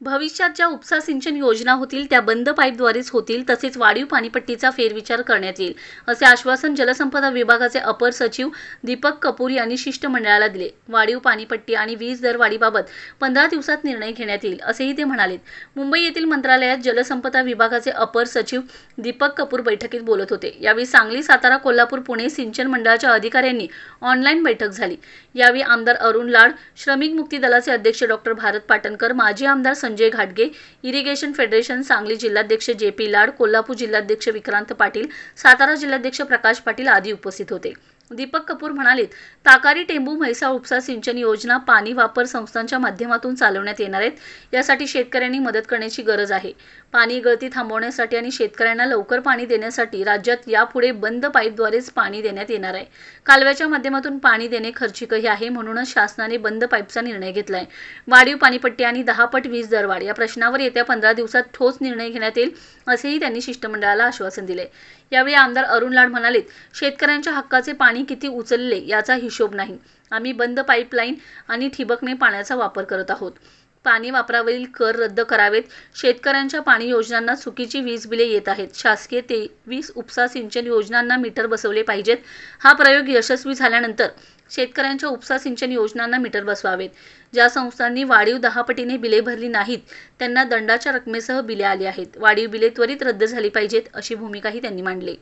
भविष्यात ज्या उपसा सिंचन योजना होतील त्या बंद पाईपद्वारेच होतील तसेच वाढीव पाणीपट्टीचा फेरविचार करण्यात येईल असे आश्वासन जलसंपदा विभागाचे अपर सचिव दीपक कपूर यांनी शिष्टमंडळाला दिले. वाढीव पाणीपट्टी आणि वीज दरवाढीबाबत पंधरा दिवसात निर्णय घेण्यात येईल असेही ते म्हणाले मुंबई येथील मंत्रालयात जलसंपदा विभागाचे अपर सचिव दीपक कपूर बैठकीत बोलत होते. यावेळी सांगली सातारा कोल्हापूर पुणे सिंचन मंडळाच्या अधिकाऱ्यांनी ऑनलाईन बैठक झाली. यावेळी आमदार अरुण लाड श्रमिक मुक्ती दलाचे अध्यक्ष डॉक्टर भारत पाटणकर माजी आमदार संजय घाटगे इरिगेशन फेडरेशन सांगली जिल्हाध्यक्ष जे पी लाड कोल्हापूर जिल्हाध्यक्ष विक्रांत पाटील सातारा जिल्हाध्यक्ष प्रकाश पाटील आदी उपस्थित होते. दीपक कपूर म्हणाले ताकारी टेंबू म्हैसा उपसा सिंचन योजना पाणी वापर संस्थांच्या माध्यमातून चालवण्यात येणार आहेत. यासाठी शेतकऱ्यांनी मदत करण्याची गरज आहे. पाणी गळती थांबवण्यासाठी आणि शेतकऱ्यांना लवकर पाणी देण्यासाठी राज्यात यापुढे बंद पाईपद्वारेच पाणी देण्यात येणार आहे. कालव्याच्या माध्यमातून पाणी देणे खर्चिकही आहे म्हणूनच शासनाने बंद पाईपचा निर्णय घेतलाय. वाढीव पाणीपट्टी आणि दहा पट वीज दरवाढ या प्रश्नावर येत्या पंधरा दिवसात ठोस निर्णय घेण्यात येईल असेही त्यांनी शिष्टमंडळाला आश्वासन दिले यावेळी आमदार अरुण लाड म्हणाले शेतकऱ्यांच्या हक्काचे पाणी पाणी किती उचलले याचा हिशोब नाही. आम्ही बंद पाईपलाईन आणि ठिबकने पाण्याचा वापर करत आहोत. पाणी वापरावरील कर रद्द करावेत. शेतकऱ्यांच्या पाणी योजनांना चुकीची वीज बिले येत आहेत. शासकीय तेवीस उपसा सिंचन योजनांना मीटर बसवले पाहिजेत. हा प्रयोग यशस्वी झाल्यानंतर शेतकऱ्यांच्या उपसा सिंचन योजनांना मीटर बसवावेत. ज्या संस्थांनी वाढीव दहा पटीने बिले भरली नाहीत त्यांना दंडाच्या रकमेसह बिले आली आहेत. वाढीव बिले त्वरित रद्द झाली पाहिजेत अशी भूमिकाही त्यांनी मांडली.